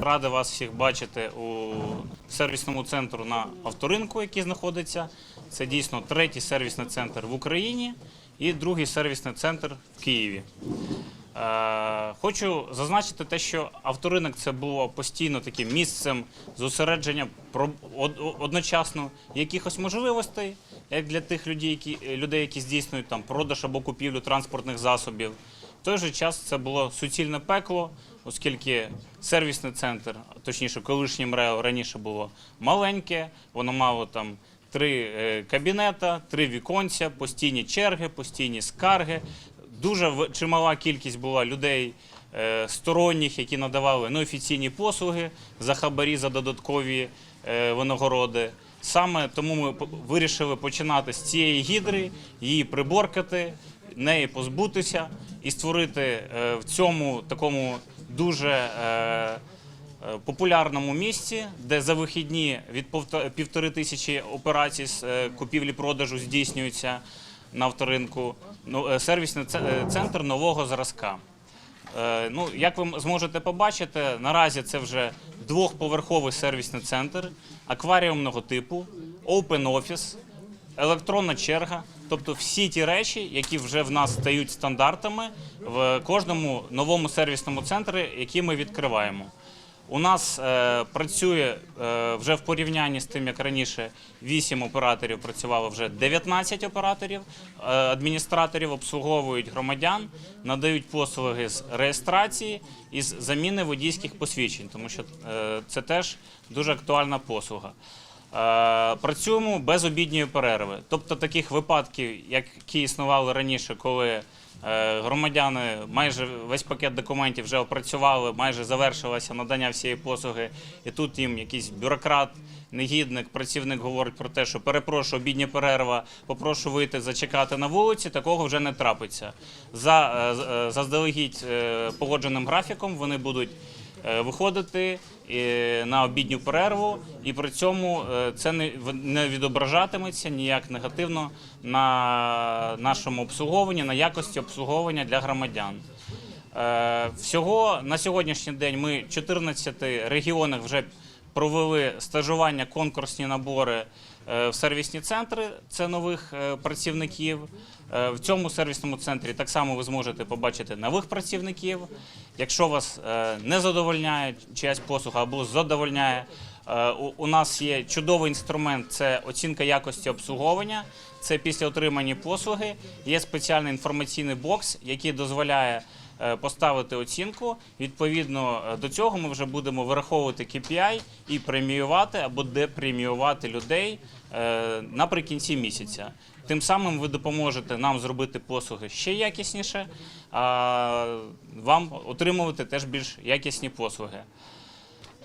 Ради вас всіх бачити у сервісному центру на авторинку, який знаходиться. Це дійсно третій сервісний центр в Україні і другий сервісний центр в Києві. Е, хочу зазначити те, що авторинок це було постійно таким місцем зосередження одночасно якихось можливостей, як для тих людей, які здійснюють там продаж або купівлю транспортних засобів. Той же час це було суцільне пекло, оскільки сервісний центр, точніше, колишнє МРЕО раніше було маленьке, воно мало там три е, кабінета, три віконця, постійні черги, постійні скарги. Дуже чимала кількість була людей е, сторонніх, які надавали неофіційні послуги за хабарі, за додаткові е, винагороди. Саме тому ми вирішили починати з цієї гідри, її приборкати, неї позбутися і створити е, в цьому такому дуже е, е, популярному місці, де за вихідні від півтори тисячі операцій з купівлі-продажу здійснюються на авторинку. Ну, сервісний центр нового зразка. Ну, як ви зможете побачити, наразі це вже двохповерховий сервісний центр, акваріумного типу, open office, електронна черга, тобто всі ті речі, які вже в нас стають стандартами в кожному новому сервісному центрі, який ми відкриваємо. У нас е, працює е, вже в порівнянні з тим, як раніше 8 операторів працювало вже 19 операторів. Е, адміністраторів обслуговують громадян, надають послуги з реєстрації і з заміни водійських посвідчень, тому що е, це теж дуже актуальна послуга. Е, Працюємо без обідньої перерви. Тобто таких випадків, які існували раніше, коли е, громадяни майже весь пакет документів вже опрацювали, майже завершилося надання всієї послуги, і тут їм якийсь бюрократ, негідник, працівник говорить про те, що перепрошую, обідня перерва, попрошу вийти зачекати на вулиці. Такого вже не трапиться. За е, заздалегідь погодженим графіком вони будуть виходити е, на обідню перерву, і при цьому е, це не відображатиметься ніяк негативно на нашому обслуговуванні, на якості обслуговування для громадян. Е, Всього на сьогоднішній день ми в 14 регіонах вже провели стажування, конкурсні набори е, в сервісні центри. Це нових е, працівників. Е, В цьому сервісному центрі так само ви зможете побачити нових працівників. Якщо вас е, не задовольняє чиясь послуга або задовольняє, е, у- нас є чудовий інструмент це оцінка якості обслуговування. Це після отримання послуги. Є спеціальний інформаційний бокс, який дозволяє поставити оцінку. Відповідно е, до цього ми вже будемо вираховувати KPI і преміювати або депреміювати людей е, наприкінці місяця. Тим самим ви допоможете нам зробити послуги ще якісніше, а вам отримувати теж більш якісні послуги.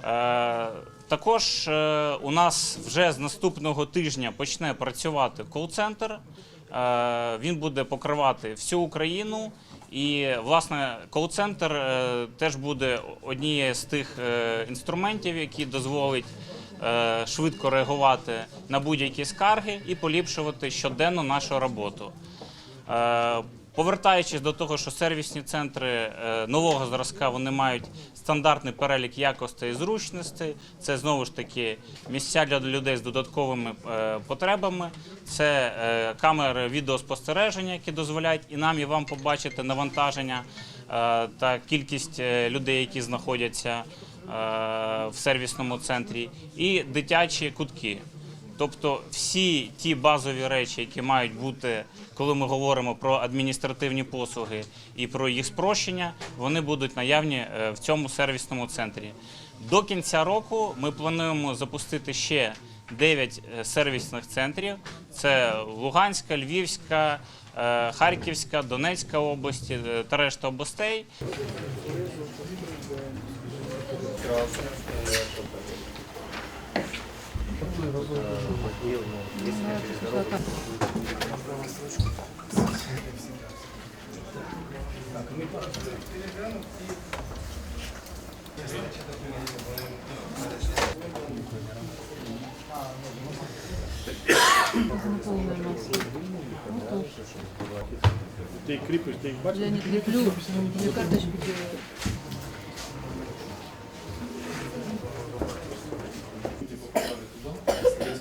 Е, Також е, у нас вже з наступного тижня почне працювати кол-центр. Е, Він буде покривати всю Україну. І, власне, кол-центр е, теж буде однією з тих е, інструментів, які дозволить е, швидко реагувати на будь-які скарги і поліпшувати щоденно нашу роботу. Повертаючись до того, що сервісні центри е, нового зразка вони мають стандартний перелік якостей і зручностей. Це знову ж таки місця для людей з додатковими е, потребами. Це е, камери відеоспостереження, які дозволяють і нам, і вам побачити навантаження та кількість людей, які знаходяться в сервісному центрі, і дитячі кутки. Тобто всі ті базові речі, які мають бути, коли ми говоримо про адміністративні послуги і про їх спрощення, вони будуть наявні е, в цьому сервісному центрі. До кінця року ми плануємо запустити ще 9 е, сервісних центрів: це Луганська, Львівська, е, Харківська, Донецька області та решта областей. Ти їх кріпиш, ти їх бачиш? Я не кріплю, я карточку делаю.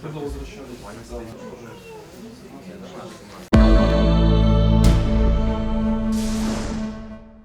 Когда возвращались?